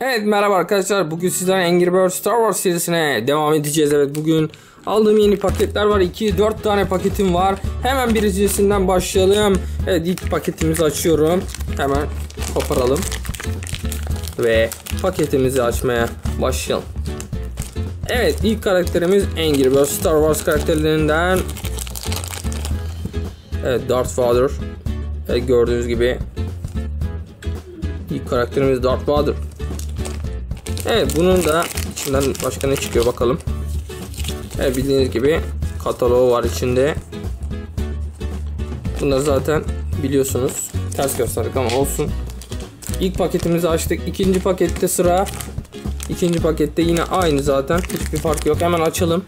Evet merhaba arkadaşlar. Bugün sizlerle Angry Birds Star Wars serisine devam edeceğiz. Evet bugün aldığım yeni paketler var. 2-4 tane paketim var. Hemen birincisinden başlayalım. Evet ilk paketimizi açıyorum. Hemen koparalım. Ve paketimizi açmaya başlayalım. Evet ilk karakterimiz Angry Birds Star Wars karakterlerinden Evet Darth Vader Evet gördüğünüz gibi İlk karakterimiz Darth Vader Evet bunun da içinden başka ne çıkıyor bakalım. Evet bildiğiniz gibi kataloğu var içinde. Bunları zaten biliyorsunuz. Ters gösterdik ama olsun. İlk paketimizi açtık. İkinci pakette sıra. İkinci pakette yine aynı zaten. Hiçbir fark yok. Hemen açalım.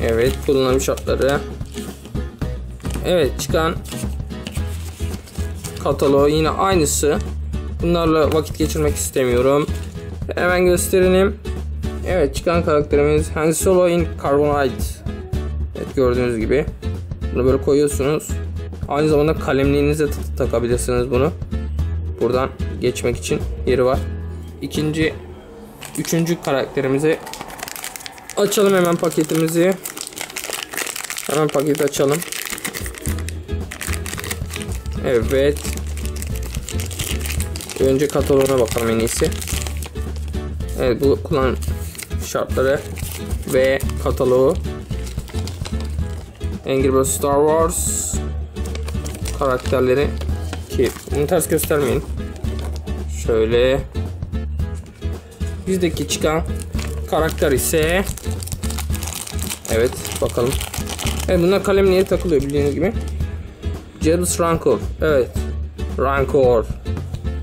Evet kullanım şartları. Evet çıkan kataloğu yine aynısı. Bunlarla vakit geçirmek istemiyorum. Hemen gösterelim. Evet çıkan karakterimiz Han Solo in Carbonite. Evet gördüğünüz gibi. Bunu böyle koyuyorsunuz. Aynı zamanda kalemliğinize takabilirsiniz bunu. Buradan geçmek için yeri var. İkinci, üçüncü karakterimizi açalım hemen paketimizi. Hemen paketi açalım. Evet. Önce kataloğuna bakalım en iyisi. Evet bu kullanım şartları ve kataloğu. Angry Birds Star Wars karakterleri ki bunu ters göstermeyin. Şöyle bizdeki çıkan karakter ise evet bakalım. Evet bunlar kalemliğe takılıyor bildiğiniz gibi. Jebus Rancor. Evet. Rancor.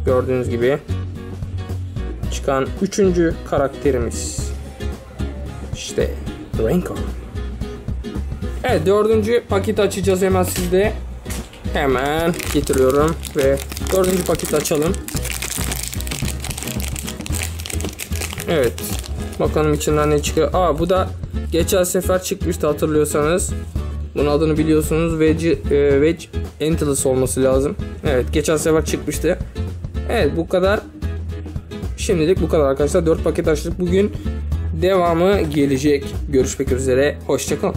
Gördüğünüz gibi çıkan üçüncü karakterimiz. İşte Rancor. Evet dördüncü paketi açacağız hemen sizde. Hemen getiriyorum ve dördüncü paketi açalım. Evet. Bakalım içinden ne çıkıyor. Aa bu da geçen sefer çıkmıştı hatırlıyorsanız. Bunun adını biliyorsunuz. Wedge, e, Wedge Antilles olması lazım. Evet geçen sefer çıkmıştı. Evet bu kadar. Şimdilik bu kadar arkadaşlar. 4 paket açtık bugün. Devamı gelecek. Görüşmek üzere. Hoşçakalın.